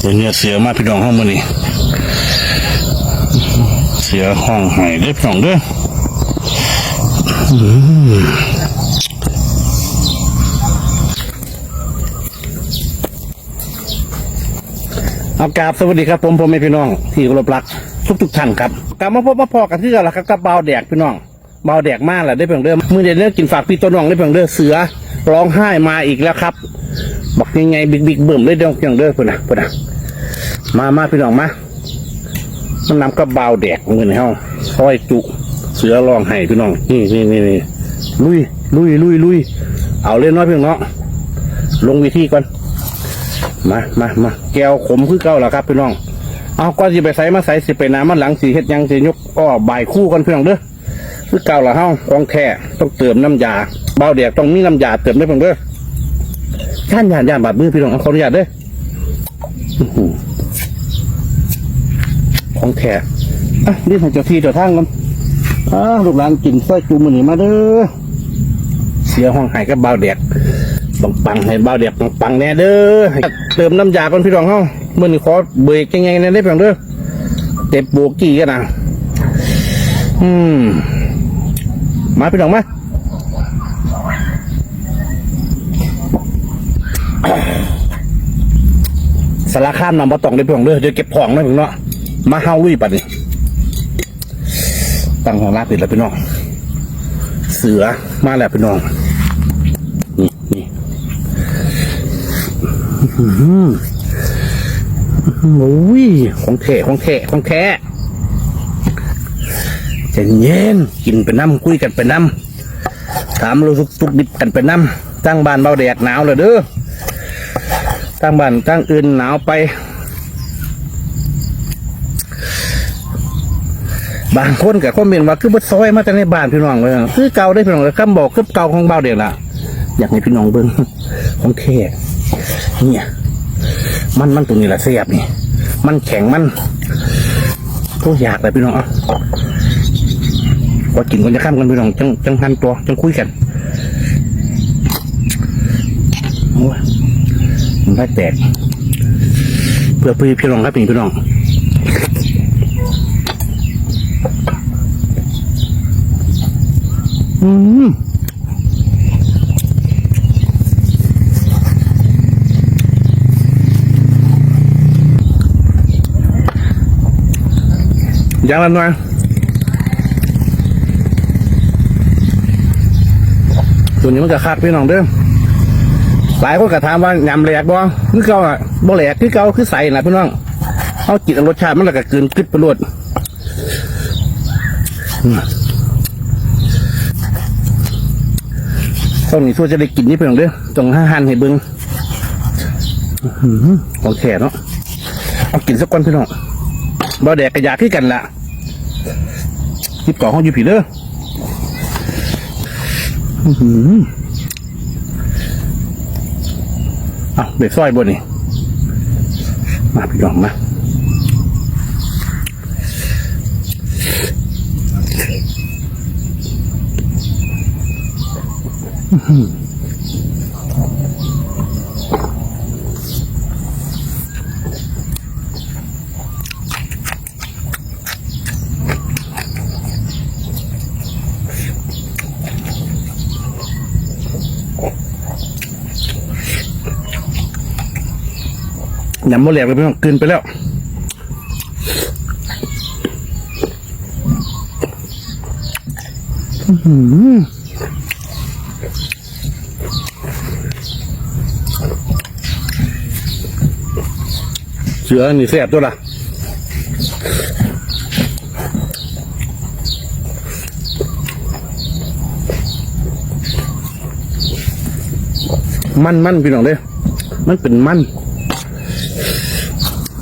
เดี๋ยวเนี่ยเสียมาพี่น้องห้องมันนี่เสียห้องไห้ได้พี่น้องเด้ออืมเอากราบสวัสดีครับผมผมไม่พี่น้องที่เคารพรักทุกทุกท่านครับกลับมาพบมาพอกันที่กันละครับกับเบาแดกพี่น้อง เบาแดกมากแหละได้เพียงเดิมมือเดียวเรื่องกินฝากพี่ต้นน้องได้เพียงเดิมเสือร้องไห้มาอีกแล้วครับ บอกยังไงบิ๊กบิ๊กเบิ่มเลยเด้อเพียงเดิมพุ่นนะเพุ่นนะมามาพี่น้องมามันนำกับเบาแดกมือในห้องซอยจุ เสือร้องไห้พี่น้องนี่นี่นี่นี่ลุยลุยลุยลุยเอาเล่นน้อยเพียงเนาะลงวิธีก่อนมามามาแก้วขมคือเก่าแล้วครับพี่น้องเอาก่อนสิไปใส่มาใส่สิไปน้ำมันหลังสีเฮ็ดยังสิยกอ้อบ่ายคู่กันเพี่องเด้อ คือเก่าละเฮาของแท้ต้องเติมน้ำยาเบาเดียกต้องมีน้ำยาเติมได้เพิ่นเด้อท่านยานยานบาดมือพี่น้องเอาขออนุญาตเด้ออื้อหือของแท้อะนี่ของเจ้าที่เจ้าทางกันอ่าลูกหลานกินซอยจูมือนี่มาเด้อเสียห้องไห้กับเบาเดียกปังปังให้เบาเดียบปังปังแน่เด้อเติมน้ำยาก่อนพี่รองเฮาเมื่อนี้ขอเบรกยังไงแน่ได้เพียงเด้อเต็บโบกี้กันนะอืม มาพี่รองมาสารคามนำมาตองได้พียงเด้อเดี๋ยวเก็บของนะพี่เนาะมาเฮาลุยปัดนี่ตั้งของลาปิดแล้วพี่น้อง เสือมาแล้วพี่น้อง นี่นี่อือหือโอ้ยของแท้ของแท้ของแท้ เย็นกินไปน้ำคุยกันไปน้ำถามเราทุกทุกดิบกันไปน้ำตั้งบ้านเบาแดดหนาวเลยเด้อตั้งบ้านตั้งอื่นหนาวไป บางคนกับคอมเมนต์ว่าคือบดซอยมาจากในบ้านพี่น้องเลยคือเก่าได้พี่น้องเลยคำบอกคือเก่าของเบาเด็กละอยากให้พี่น้องเบิ้งของแท้เนี่ยมันมันตัวนี้แหละเสียบนี่ มันแข็งมันก็อยากเลยพี่น้อง อะก็กินกันจะข้ามกันพี่น้องจังจังหันตัวจังคุยกันโอ้ยมันได้แตก เพื่อพี่พี่น้องครับพี่พี่น้องอืมยังละหน่อย ตัวนี้มันก็คักพี่น้องเด้อหลายคนก็ถามว่ายำแหลกบ่คือเก่าอะบ่แหลกคือเก่าคือใส่นะพี่น้องเอากินรสชาติมันแล้วก็กลืนกึดไปรวดอืมต้องนี่ทั่วจะได้กินนี่เพียงเด้อต้องห้าหันให้เบิ้งหอของแขเนาะเอากินสักก้อนพี่น้องบ่แดกกระยาขึ้นกันละคิดก่อนห้องอยู่ผีเด้อ อื้อหือเอาเบ็ดซอยบนนี่ มาพี่น้องมา ยำโมแหลกไปพี่น้องกลืนไปแล้วอื้อหือเสือนี่แซ่บตัวละมันมันพี่น้องเด้มันเป็นมัน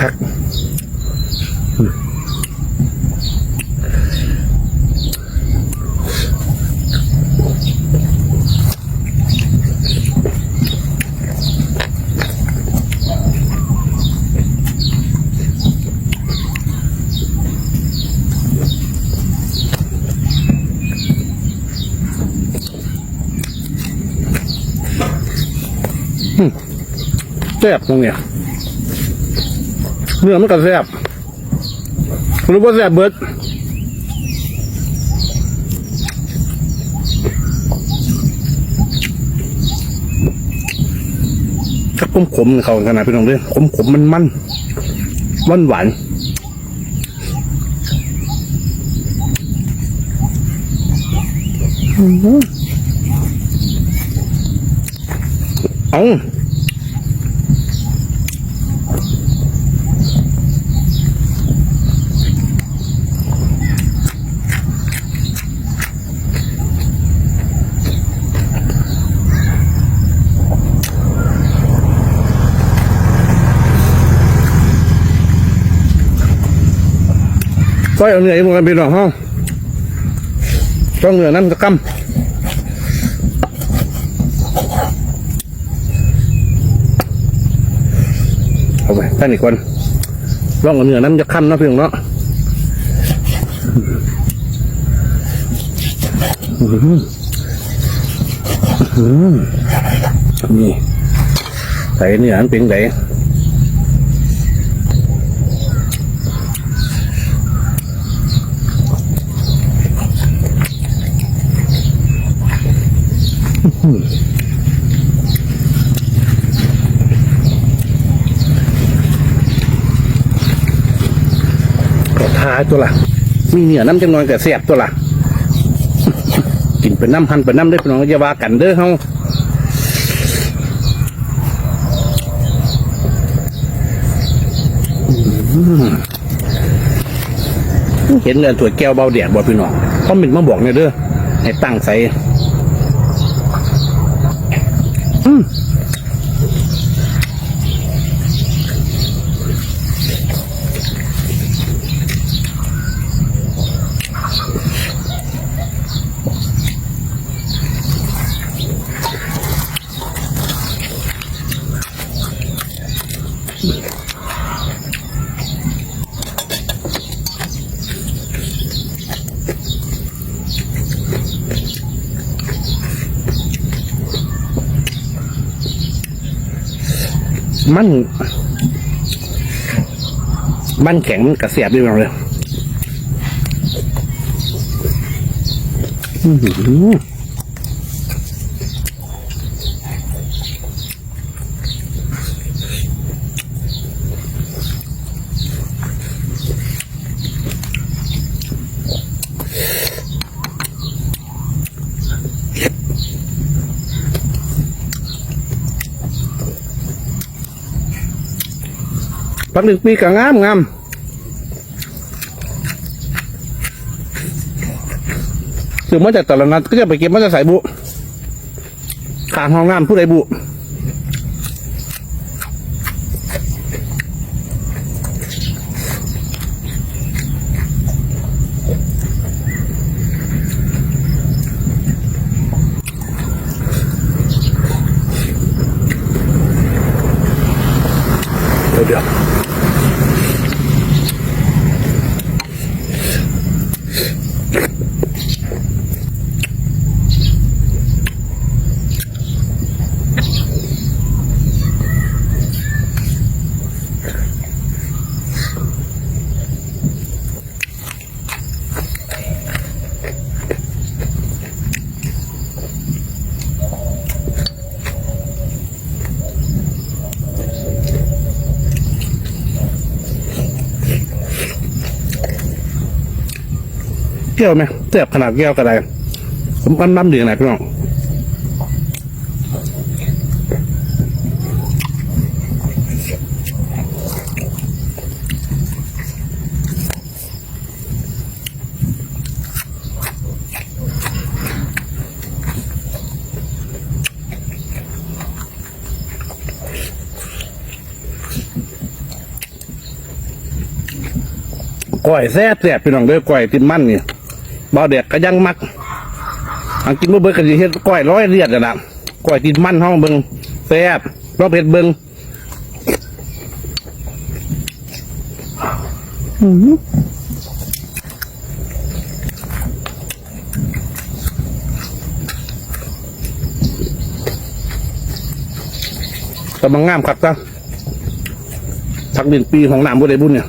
คักแซ่บตรงเนี้ย เนื้อมันก็แซ่บรือว่าแซ่บเบิดถ้าขมขมเขาขนาดพี่น้องเด้วยขมขมมันมันหวานหวานเอา ก้อยเอาเหนื้ออีกมันพี่น้องห้องต้องเหนื้อยนั่นจะกำเอาไปท่านอีกคนลองเอาเนื้อนั้นจะค้ำเนาะพี่องเนาะนี่ใส่เนื้อนั้นเป็นไง ก็ทายตัวละมีเหนือน้ำจังนอยแต่แสบตัวละกินเป็นน้ำพันเป็นน้ำได้เป็นน้องอย่าว่ากันเด้อเฮาเห็นเงินถั่วยแก้วเบาแดดบ่พี่น้องเขามินมาบอกเนี่ยเด้อให้ตั้งใส่ มัน มันแข็งมันกระเสียบด้วยเลย อือ หือปักหนึ่งปีกงามงามถึงมาจากตลาดนัดก็จะไปเก็บมาจากสายบุขางห้องน้ำผู้ใดบุ ก้วไหมเสียบขนาดแก้วก็ได้ผมปั้นน้ำดีขนาดพี่น้องก้อยแซ่บแซ่บพี่น้องเด้อก้อยติดมันนี่เบ่าเด็กก็ยังมักอังกินบ่เบิดก็สิเฮ็ดก้อยร้อยเลียดกันน่ะก้อยติดมันห้องเบิ่งแซ่บลองเผ็ดเบิ่งอื้อหือกำลังงามครับจ้ะทักเดือนปีของน้ำบุได้บุญเนี่ย